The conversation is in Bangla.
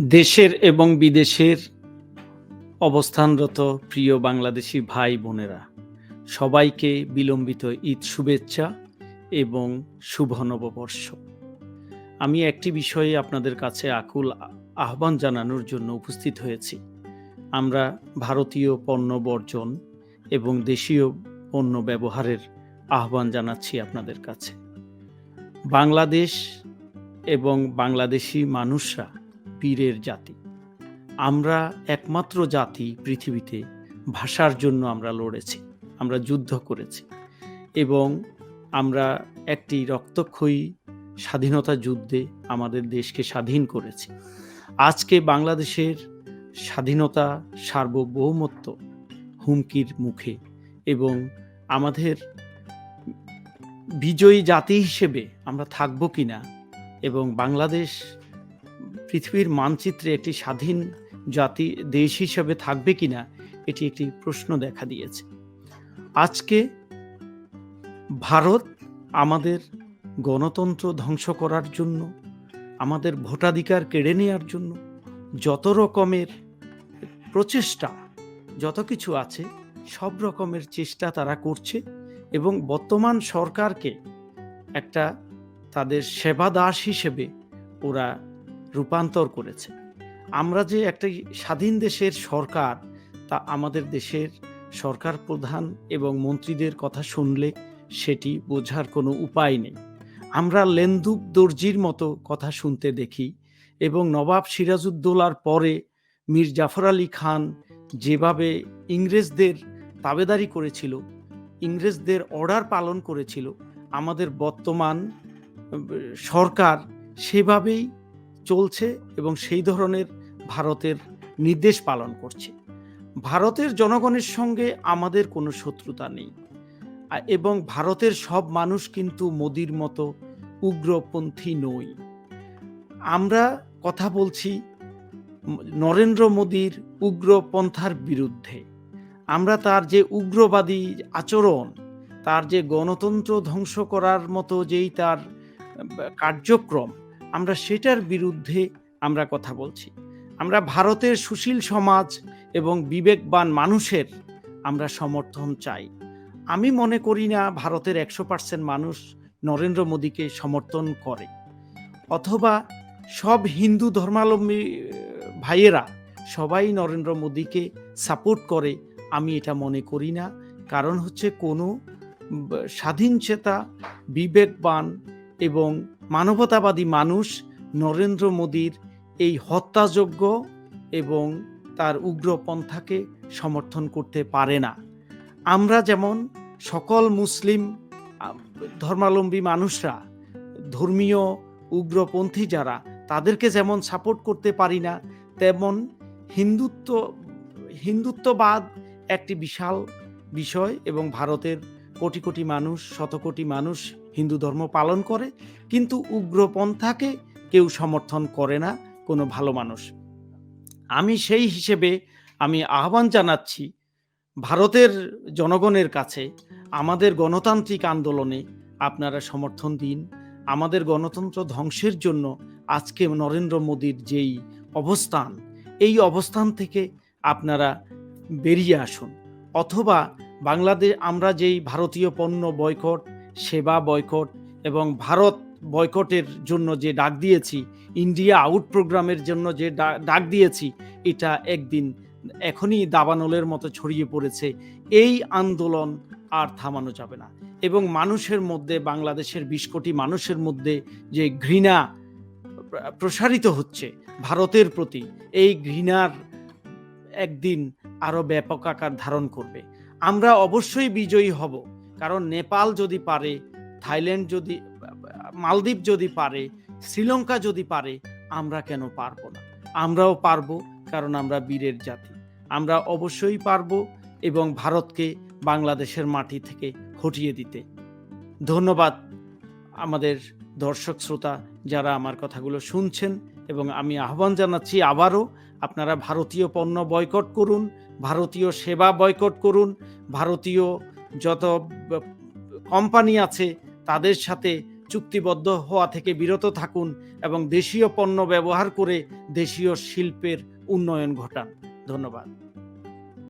দেশের এবং বিদেশের অবস্থানরত প্রিয় বাংলাদেশি ভাই বোনেরা, সবাইকে বিলম্বিত ঈদ শুভেচ্ছা এবং শুভ নববর্ষ। আমি একটি বিষয়ে আপনাদের কাছে আকুল আহ্বান জানানোর জন্য উপস্থিত হয়েছি। আমরা ভারতীয় পণ্য বর্জন এবং দেশীয় পণ্য ব্যবহারের আহ্বান জানাচ্ছি আপনাদের কাছে। বাংলাদেশ এবং বাংলাদেশি মানুষরা পীরের জাতি। আমরা একমাত্র জাতি পৃথিবীতে, ভাষার জন্য আমরা লড়েছি, আমরা যুদ্ধ করেছি এবং আমরা একটি রক্তক্ষয়ী স্বাধীনতা যুদ্ধে আমাদের দেশকে স্বাধীন করেছি। আজকে বাংলাদেশের স্বাধীনতা সার্বভৌমত্ব হুমকির মুখে এবং আমাদের বিজয়ী জাতি হিসেবে আমরা থাকব কিনা এবং বাংলাদেশ পৃথিবীর মানচিত্রে একটি স্বাধীন জাতি দেশ হিসাবে থাকবে কিনা, এটি একটি প্রশ্ন দেখা দিয়েছে। আজকে ভারত আমাদের গণতন্ত্র ধ্বংস করার জন্য, আমাদের ভোটাধিকার কেড়ে নেওয়ার জন্য যত রকমের প্রচেষ্টা, যত কিছু আছে, সব রকমের চেষ্টা তারা করছে এবং বর্তমান সরকারকে একটা তাদের সেবা দাস হিসেবে ওরা রূপান্তর করেছে। আমরা যে একটা স্বাধীন দেশের সরকার, তা আমাদের দেশের সরকার প্রধান এবং মন্ত্রীদের কথা শুনলে সেটি বোঝার কোনো উপায় নেই। আমরা লেন্দুব দর্জির মতো কথা শুনতে দেখি এবং নবাব সিরাজউদ্দৌলার পরে মীর জাফর আলী খান যেভাবে ইংরেজদের তাবেদারি করেছিল, ইংরেজদের অর্ডার পালন করেছিল, আমাদের বর্তমান সরকার সেভাবেই চলছে এবং সেই ধরনের ভারতের নির্দেশ পালন করছে। ভারতের জনগণের সঙ্গে আমাদের কোনো শত্রুতা নেই। এবং ভারতের সব মানুষ কিন্তু মোদির মতো উগ্রপন্থী নই। আমরা কথা বলছি নরেন্দ্র মোদীর উগ্রপন্থার বিরুদ্ধে। আমরা তার যে উগ্রবাদী আচরণ, তার যে গণতন্ত্র ধ্বংস করার মতো যেই তার কার্যক্রম আমরা সেটার বিরুদ্ধে আমরা কথা বলছি। আমরা ভারতের সুশীল সমাজ এবং বিবেকবান মানুষের আমরা সমর্থন চাই। আমি মনে করি না ভারতের একশো পার্সেন্ট মানুষ নরেন্দ্র মোদীকে সমর্থন করে। অথবা সব হিন্দু ধর্মাবলম্বী ভাইয়েরা সবাই নরেন্দ্র মোদীকে সাপোর্ট করে, আমি এটা মনে করি না। কারণ হচ্ছে কোনো স্বাধীনচেতা বিবেকবান এবং মানবতাবাদী মানুষ নরেন্দ্র মোদীর এই হত্যাযোগ্য এবং তার উগ্রপন্থাকে সমর্থন করতে পারে না। আমরা যেমন সকল মুসলিম ধর্মাবলম্বী মানুষরা, ধর্মীয় উগ্রপন্থী যারা, তাদেরকে যেমন সাপোর্ট করতে পারি না, তেমন হিন্দুত্ব, হিন্দুত্ববাদ একটি বিশাল বিষয় এবং ভারতের কোটি কোটি মানুষ, শত কোটি মানুষ হিন্দু ধর্ম পালন করে, কিন্তু উগ্রপন্থাকে কেউ সমর্থন করে না কোনো ভালো মানুষ। আমি সেই হিসেবে আমি আহ্বান জানাচ্ছি ভারতের জনগণের কাছে, আমাদের গণতান্ত্রিক আন্দোলনে আপনারা সমর্থন দিন, আমাদের গণতন্ত্র ধ্বংসের জন্য আজকে নরেন্দ্র মোদীর যেই অবস্থান, এই অবস্থান থেকে আপনারা বেরিয়ে আসুন। অথবা বাংলাদেশ, আমরা যেই ভারতীয় পণ্য বয়কট, সেবা বয়কট এবং ভারত বয়কটের জন্য যে ডাক দিয়েছি, ইন্ডিয়া আউট প্রোগ্রামের জন্য যে ডাক দিয়েছি, এটা একদিন এখনই দাবানলের মতো ছড়িয়ে পড়েছে। এই আন্দোলন আর থামানো যাবে না। এবং মানুষের মধ্যে, বাংলাদেশের বিশ কোটি মানুষের মধ্যে যে ঘৃণা প্রসারিত হচ্ছে ভারতের প্রতি, এই ঘৃণার একদিন আরও ব্যাপক আকার ধারণ করবে। আমরা অবশ্যই বিজয়ী হব। কারণ নেপাল যদি পারে, থাইল্যান্ড যদি, মালদ্বীপ যদি পারে, শ্রীলঙ্কা যদি পারে, আমরা কেন পারব না? আমরাও পারব কারণ আমরা বীরের জাতি। আমরা অবশ্যই পারব এবং ভারতকে বাংলাদেশের মাটি থেকে হটিয়ে দিতে। ধন্যবাদ আমাদের দর্শক শ্রোতা যারা আমার কথাগুলো শুনছেন এবং আমি আহ্বান জানাচ্ছি আবারও আপনারা ভারতীয় পণ্য বয়কট করুন ভারতীয় সেবা বয়কট করুন, ভারতীয় যত কোম্পানি আছে তাদের সাথে চুক্তিবদ্ধ হওয়া থেকে বিরত থাকুন এবং দেশীয় পণ্য ব্যবহার করে দেশীয় শিল্পের উন্নয়ন ঘটান। ধন্যবাদ।